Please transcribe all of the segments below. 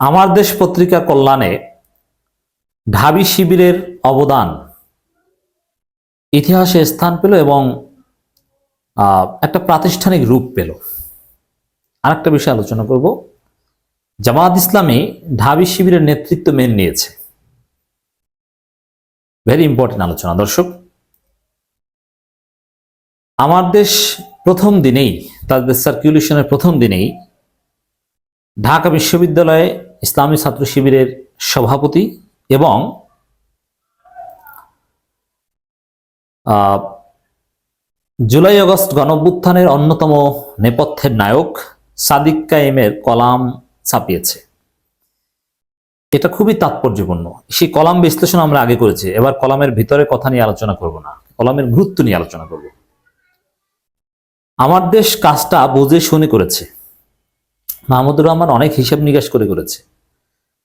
আমার দেশ পত্রিকা কল্যাণে ঢাবি শিবিরের অবদান ইতিহাসে স্থান পেল এবং একটা প্রাতিষ্ঠানিক রূপ পেল। আরেকটা বিষয় আলোচনা করব। জামাত ইসলামী ঢাবি শিবিরের নেতৃত্ব মেনে নিয়েছে। ভেরি ইম্পর্টেন্ট আলোচনা, দর্শক। আমার দেশ প্রথম দিনেই, তাদের সার্কুলেশনের প্রথম দিনেই ঢাকা বিশ্ববিদ্যালয়ে ইসলামী ছাত্র শিবিরের সভাপতি এবং জুলাই আগস্ট গণঅভ্যুত্থানের অন্যতম নেপথ্যের নায়ক সাদিক কায়েমের কলাম ছাপিয়েছে। এটা খুবই তাৎপর্যপূর্ণ। সেই কলাম বিশ্লেষণ আমরা আগে করেছি। এবার কলামের ভিতরে কথা নিয়ে আলোচনা করব না। কলামের গুরুত্ব নিয়ে আলোচনা করব। আমার দেশ কাজটা বুঝে শুনে করেছে। মাহমুদুর রহমান অনেক হিসাব নিকাশ করে করেছে।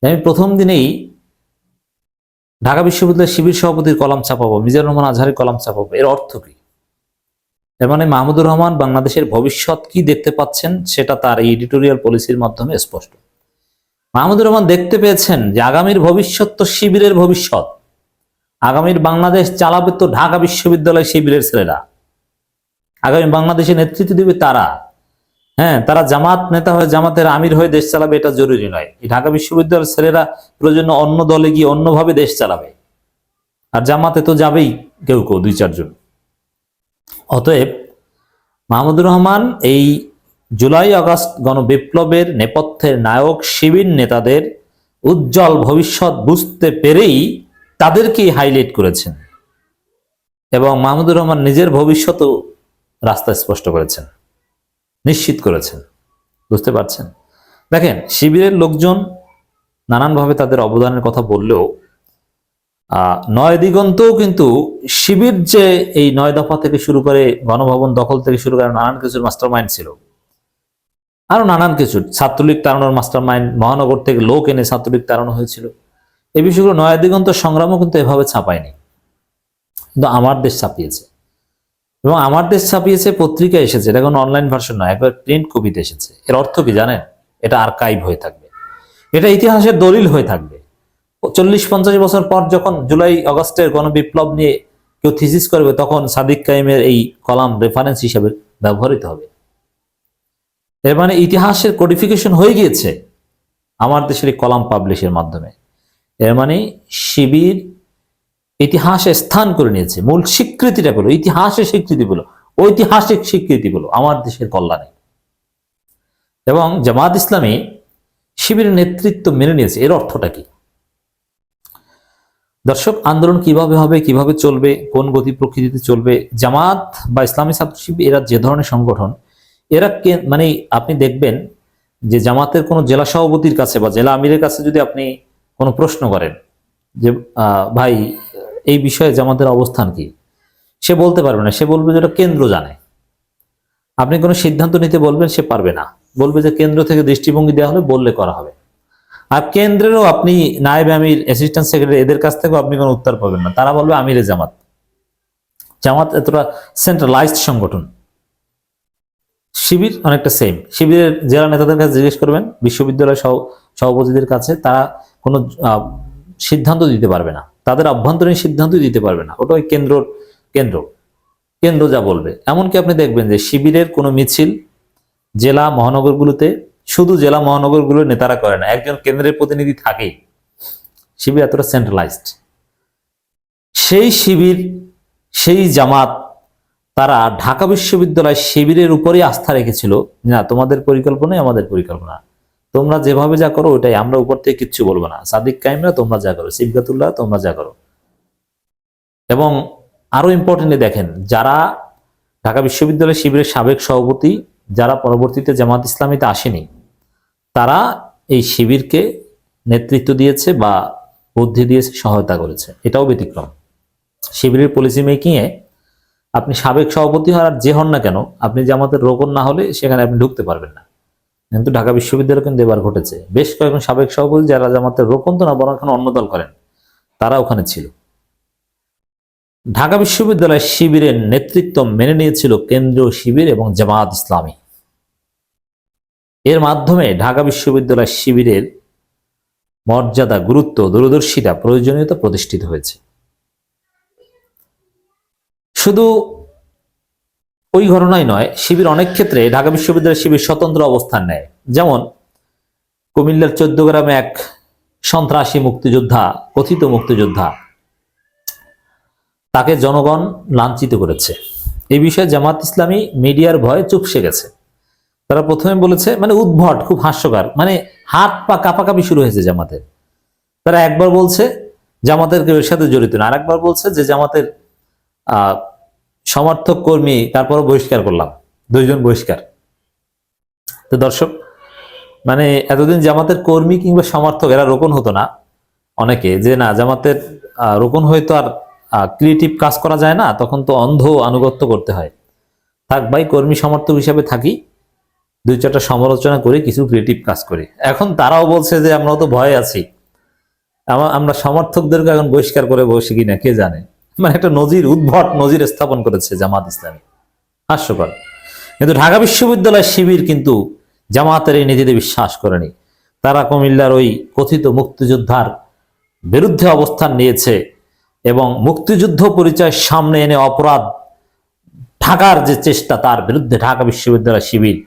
আমি প্রথম দিনেই ঢাকা বিশ্ববিদ্যালয়ের শিবির সভাপতির কলাম ছাপাবো, মিজানুর রহমান আজহারের কলাম ছাপাবো, এর অর্থ কি? এর মানে মাহমুদুর রহমান বাংলাদেশের ভবিষ্যৎ কি দেখতে পাচ্ছেন সেটা তার এই এডিটোরিয়াল পলিসির মাধ্যমে স্পষ্ট। মাহমুদুর রহমান দেখতে পেয়েছেন যে আগামীর ভবিষ্যৎ তো শিবিরের ভবিষ্যৎ। আগামীর বাংলাদেশ চালাবে তো ঢাকা বিশ্ববিদ্যালয় শিবিরের ছেলেরা। আগামী বাংলাদেশে নেতৃত্ব দিবে তারা। হ্যাঁ তারা জামাত নেতা হয়ে, জামাতের আমির হয়ে দেশ চালাবে, এটা জরুরি নয়। ঢাকা বিশ্ববিদ্যালয়ের ছেলেরা প্রয়োজন অন্য দলে গিয়ে অন্যভাবে দেশ চালাবে। আর জামাতে তো যাবেই কেউ কেউ, দুই চারজন। অতএব মাহমুদুর রহমান এই জুলাই আগস্ট গণবিপ্লবের নেপথ্যের নায়ক, শিবির নেতাদের উজ্জ্বল ভবিষ্যৎ বুঝতে পেরেই তাদেরকেই হাইলাইট করেছেন। এবং মাহমুদুর রহমান নিজের ভবিষ্যতও রাস্তা স্পষ্ট করেছেন। নিশ্চিত করেছেন। বুঝতে পারছেন? দেখেন, শিবিরের লোকজন নানানভাবে তাদের অবদানের কথা বললেও নয় দিগন্তও কিন্তু শিবির যে এই নয় দফা থেকে শুরু করে গণভবন দখল থেকে শুরু করে নানান কিছুর মাস্টার মাইন্ড ছিল। আরও নানান কিছু। ছাত্রলীগ তাড়ানোর মাস্টার মাইন্ড মহানগর থেকে লোক এনে ছাত্রলীগ তাড়ানো হয়েছিল। এই বিষয়গুলো নয় দিগন্ত সংগ্রামও কিন্তু এভাবে ছাপায়নি। কিন্তু আমার দেশ ছাপিয়েছে। এবং আমার দেশ ছাপিয়েছে পত্রিকা এসেছে, এটা কোনো অনলাইন ভার্সন নয়, একবার প্রিন্ট কপিতে এসেছে। এর অর্থ কি জানেন? এটা আর্কাইভ হয়ে থাকবে। এটা ইতিহাসের দলিল হয়ে থাকবে। চল্লিশ পঞ্চাশ বছর পর যখন জুলাই আগস্টের গণবিপ্লব নিয়ে কেউ থিসিস করবে, তখন সাদিক কাইমের এই কলাম রেফারেন্স হিসেবে ব্যবহৃত হবে। এর মানে ইতিহাসের কোডিফিকেশন হয়ে গিয়েছে আমার দেশের এই কলাম পাবলিশের মাধ্যমে। এর মানে শিবির ইতিহাসে স্থান করে নিয়েছে। মূল স্বীকৃতিটা পেল ইতিহাসের স্বীকৃতি পেল ঐতিহাসিক স্বীকৃতি পেল আমার দেশের কল্যাণে। এবং জামাত ইসলামী শিবিরের নেতৃত্ব মেনে নিয়েছে, এর অর্থটা কি? দর্শক, আন্দোলন কীভাবে হবে, কীভাবে চলবে, কোন গতি প্রকৃতিতে চলবে, জামাত বা ইসলামী ছাত্র শিবির, এরা যে ধরনের সংগঠন, এরা মানে আপনি দেখবেন যে জামাতের কোনো জেলা সভাপতির কাছে বা জেলা আমিরের কাছে যদি আপনি কোনো প্রশ্ন করেন যে ভাই এই বিষয়ে জামাতের অবস্থান কি? সে বলতে পারবে না। সে বলবে যেটা কেন্দ্র জানে। আপনি কোনো সিদ্ধান্ত নিতে বলবেন, সে পারবে না। বলবে যে কেন্দ্র থেকে দৃষ্টিভঙ্গি দেওয়া হবে বললে করা হবে। আর কেন্দ্রেরও আপনি নায়েব আমির অ্যাসিস্ট্যান্ট সেক্রেটারি এদের কাছ থেকেও আপনি কোনো উত্তর পাবেন না। তারা বলবে, আমিরে জামাত। জামাত এতটা সেন্ট্রালাইজড সংগঠন। শিবির অনেকটা সেম শিবিরের জেলা নেতাদের কাছে জিজ্ঞেস করবেন, বিশ্ববিদ্যালয় সহ- সভাপতিদের কাছে, তারা কোনো সিদ্ধান্ত দিতে পারবে না। তাদের অভ্যন্তরীণ সিদ্ধান্ত দিতে পারবে না। ওটা ওই কেন্দ্র। কেন্দ্র কেন্দ্র যা বলবে। এমনকি আপনি দেখবেন যে শিবিরের কোনো মিছিল জেলা মহানগরগুলোতে শুধু জেলা মহানগরগুলোর নেতারা করে না, একজন কেন্দ্রের প্রতিনিধি থাকেই। শিবির এতটা সেন্ট্রালাইজড সেই শিবির, সেই জামাত তারা ঢাকা বিশ্ববিদ্যালয় শিবিরের উপরেই আস্থা রেখেছিল না, তোমাদের পরিকল্পনাই আমাদের পরিকল্পনা। তোমরা যেভাবে যা করো, ওইটাই। আমরা উপর থেকে কিচ্ছু বলব না। সাদিক কাইমরা তোমরা যা করো। সিবগাতুল্লাহ তোমরা যা করো। এবং আরও ইম্পর্টেন্টলি দেখেন, যারা ঢাকা বিশ্ববিদ্যালয় শিবিরের সাবেক সভাপতি, যারা পরবর্তীতে জামাত ইসলামীতে আসেনি, তারা এই শিবিরকে নেতৃত্ব দিয়েছে বা বুদ্ধি দিয়েছে, সহায়তা করেছে। এটাও ব্যতিক্রম। শিবিরের পলিসি মেকিংয়ে আপনি সাবেক সভাপতি হন আর যে হন না কেন, আপনি জামাতের রোকন না হলে সেখানে আপনি ঢুকতে পারবেন না। কিন্তু ঢাকা বিশ্ববিদ্যালয় কিন্তু এবার ঘটেছে। বেশ কয়েকজন সাবেক সভাপতি যারা জামাতের রোকন তো না বরং এখন অন্য দল করেন, তারা ওখানে ছিল। ঢাকা বিশ্ববিদ্যালয় শিবিরের নেতৃত্ব মেনে নিয়েছিল কেন্দ্রীয় শিবির এবং জামাত ইসলামী। এর মাধ্যমে ঢাকা বিশ্ববিদ্যালয় শিবিরের মর্যাদা, গুরুত্ব, দূরদর্শিতা, প্রয়োজনীয়তা প্রতিষ্ঠিত হয়েছে। শুধু ওই ঘটনাই নয়, শিবির অনেক ক্ষেত্রে ঢাকা বিশ্ববিদ্যালয়ের শিবির স্বতন্ত্র অবস্থান নেয়। যেমন, কুমিল্লার গ্রামে এক সন্ত্রাসী মুক্তিযোদ্ধা, কথিত মুক্তিযোদ্ধা, তাকে জনগণ লাঞ্ছিত করেছে। এই বিষয়ে জামাত ইসলামী মিডিয়ার ভয়ে চুপসে গেছে। তারা প্রথমে বলেছে মানে উদ্ভট, খুব হাস্যকর মানে হাত পা কাঁপাকাপি শুরু হয়েছে জামাতের। তারা একবার বলছে, জামাতের কেউ এর সাথে জড়িত না আরেকবার বলছে যে জামাতের সমর্থক কর্মী, তারপরও বহিষ্কার করলাম। দুইজন বহিষ্কার। তো দর্শক মানে এতদিন জামাতের কর্মী কিংবা সমর্থক, এরা রোপণ হতো না অনেকে। যে না, জামাতের রোপণ হয়তো আর ক্রিয়েটিভ কাজ করা যায় না, তখন তো অন্ধ আনুগত্য করতে হয়। থাক ভাই, কর্মী সমর্থক হিসাবে থাকি। দুই চারটা সমালোচনা করে কিছু ক্রিয়েটিভ কাজ করি। এখন তারাও বলছে যে আমরা তো ভয়ে আছি। আমরা সমর্থকদেরকে এখন বহিষ্কার করে বসে কিনা, কে জানে? মানে একটা নজির, উদ্ভট নজির স্থাপন করেছে জামাত ইসলামী। হাস্যকর। কিন্তু ঢাকা বিশ্ববিদ্যালয় শিবির কিন্তু জামাতের এই নীতিতে বিশ্বাস করেনি। তারা কুমিল্লার ওই কথিত মুক্তিযোদ্ধার বিরুদ্ধে অবস্থান নিয়েছে এবং মুক্তিযুদ্ধ পরিচয় সামনে এনে অপরাধ ঢাকার যে চেষ্টা তার বিরুদ্ধে ঢাকা বিশ্ববিদ্যালয় শিবির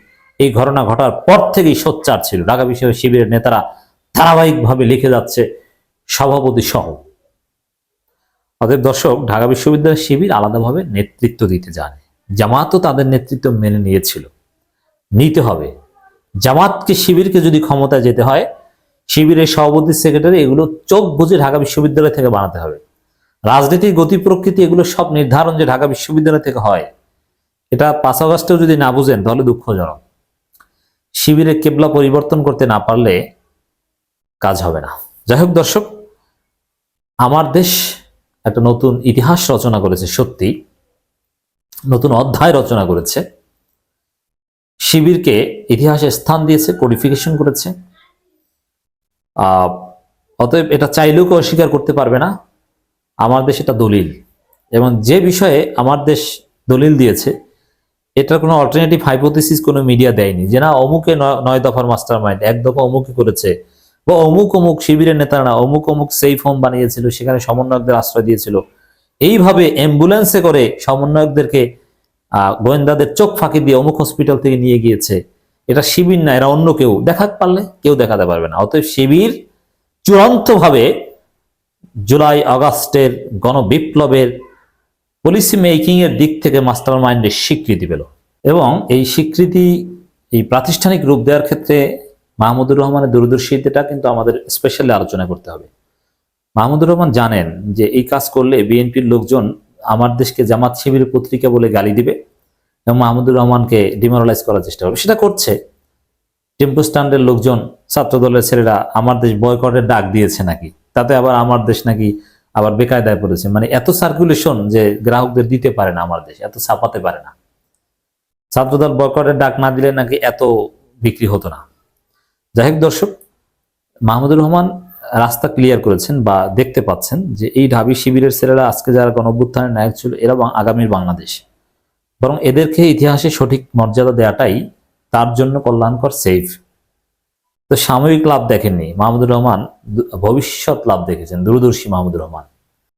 এই ঘটনা ঘটার পর থেকেই সোচ্চার ছিল। ঢাকা বিশ্ববিদ্যালয় শিবিরের নেতারা ধারাবাহিকভাবে লিখে যাচ্ছে সভাপতি সহ। অতএব দর্শক, ঢাকা বিশ্ববিদ্যালয় শিবির আলাদাভাবে নেতৃত্ব দিতে জানে। জামাতও তাদের নেতৃত্ব মেনে নিয়েছিল। নিতে হবে। জামাতকে, শিবিরকে যদি ক্ষমতায় যেতে হয়, শিবিরের সভাপতি, সেক্রেটারি এগুলো চোখ বুঝে ঢাকা বিশ্ববিদ্যালয় থেকে বানাতে হবে। রাজনীতির গতি, প্রকৃতি এগুলো সব নির্ধারণ যে ঢাকা বিশ্ববিদ্যালয় থেকে হয়, এটা পাঁচ আগস্টেও যদি না বুঝেন, তাহলে দুঃখজনক। শিবিরের কেবলা পরিবর্তন করতে না পারলে কাজ হবে না। যাই হোক দর্শক, আমার দেশ একটা নতুন ইতিহাস রচনা করেছে, সত্যি। নতুন অধ্যায় রচনা করেছে। শিবিরকে ইতিহাসে স্থান দিয়েছে কোডিফিকেশন করেছে। অতএব এটা চাইলেও কেউ অস্বীকার করতে পারবে না। আমার দেশ এটা দলিল। এবং যে বিষয়ে আমার দেশ দলিল দিয়েছে, এটার কোনো অল্টারনেটিভ হাইপোথিসিস কোনো মিডিয়া দেয়নি। যে না, অমুকে নয়- নয় দফার মাস্টার মাইন্ড এক দফা অমুকে করেছে। বা অমুক অমুক শিবিরের নেতারা অমুক অমুক সেফ হোম বানিয়েছিল, সেখানে সমন্বয়কদের আশ্রয় দিয়েছিল। এইভাবে অ্যাম্বুলেন্সে করে সমন্বয়কদেরকে গোয়েন্দাদের চোখ ফাঁকি দিয়ে অমুক হসপিটাল থেকে নিয়ে গিয়েছে। এটা শিবির না, এরা অন্য কেউ। দেখাতে পারলে কেউ দেখাতে পারবে না। অতএব শিবির চূড়ান্তভাবে জুলাই আগস্টের গণবিপ্লবের পলিসি মেকিং এর দিক থেকে মাস্টার মাইন্ডের স্বীকৃতি পেল। এবং এই স্বীকৃতি, এই প্রাতিষ্ঠানিক রূপ দেওয়ার ক্ষেত্রে মাহমুদুর রহমানের দূরদর্শিতাটা কিন্তু আমাদের স্পেশালি আলোচনা করতে হবে। মাহমুদুর রহমান জানেন যে এই কাজ করলে বিএনপির লোকজন আমার দেশকে জামাত শিবির পত্রিকা বলে গালি দিবে এবং মাহমুদুর রহমানকে ডিমোরালাইজ করার চেষ্টা করবে। সেটা করছে। টেম্পো স্ট্যান্ডের লোকজন ছাত্র দলের ছেলেরা আমার দেশ বয়কটের ডাক দিয়েছে নাকি? তাতে আবার আমার দেশ নাকি আবার বেকায়দায় পড়েছে। মানে এত সার্কুলেশন যে গ্রাহকদের দিতে পারে না আমার দেশ, এত ছাপাতে পারে না। ছাত্রদল বয়কটের ডাক না দিলে নাকি এত বিক্রি হতো না। যাই হোক দর্শক, মাহমুদুর রহমান রাস্তা ক্লিয়ার করেছেন বা দেখতে পাচ্ছেন যে এই ঢাবি শিবিরের ছেলেরা আজকে যারা গণঅভ্যুত্থানের নায়ক ছিল এরা আগামীর বাংলাদেশ। বরং এদেরকে ইতিহাসে সঠিক মর্যাদা দেওয়াটাই তার জন্য কল্যাণকর সেফ তো সাময়িক লাভ দেখেননি মাহমুদুর রহমান, ভবিষ্যৎ লাভ দেখেছেন, দূরদর্শী মাহমুদুর রহমান।